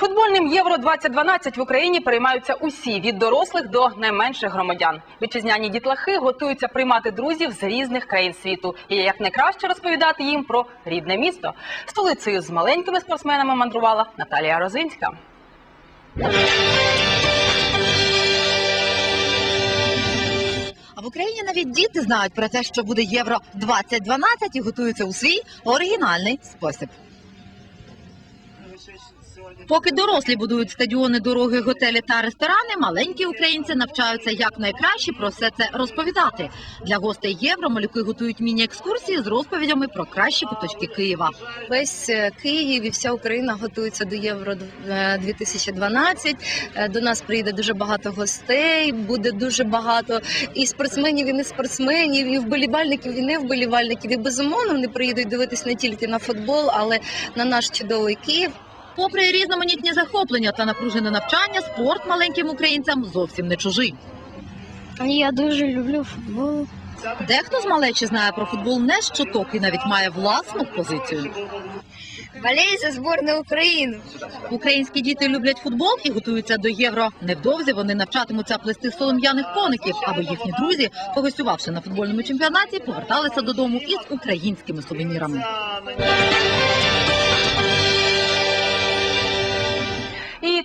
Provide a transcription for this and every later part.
Футбольним Євро 2012 в Україні переймаються усі від дорослих до найменших громадян. Вітчизняні дітлахи готуються приймати друзів з різних країн світу і як найкраще розповідати їм про рідне місто. Столицею з маленькими спортсменами мандрувала Наталія Розинська. А в Україні навіть діти знають про те, що буде євро 2012 і готуються у свій оригінальний спосіб. Поки дорослі будують стадіони, дороги, готелі та ресторани, маленькі українці навчаються як найкраще про все це розповідати. Для гостей євро малюки готують міні-екскурсії з розповідями про кращі куточки Києва. Весь е, Київ і вся Україна готується до Євро е, 2012. Е, До нас приїде дуже багато гостей, буде дуже багато і спортсменів, і не спортсменів, і вболівальників, і не вболівальників. І безумовно вони приїдуть дивитись не тільки на футбол, але на наш чудовий Київ. Попри різноманітні захоплення та напружене навчання, спорт маленьким українцям зовсім не чужий. Я дуже люблю футбол. Дехто з малечі знає про футбол не з чуток і навіть має власну позицію. Болею за збірну України. Українські діти люблять футбол і готуються до євро. Невдовзі вони навчатимуться плести солом'яних коників, аби їхні друзі, погостювавши на футбольному чемпіонаті, поверталися додому із українськими сувенірами.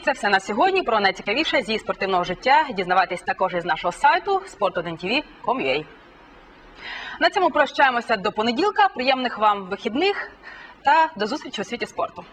Це все на сьогодні. Про найцікавіше зі спортивного життя дізнавайтесь також із нашого сайту sport1tv.com.ua. На цьому прощаємося до понеділка. Приємних вам вихідних та до зустрічі у світі спорту.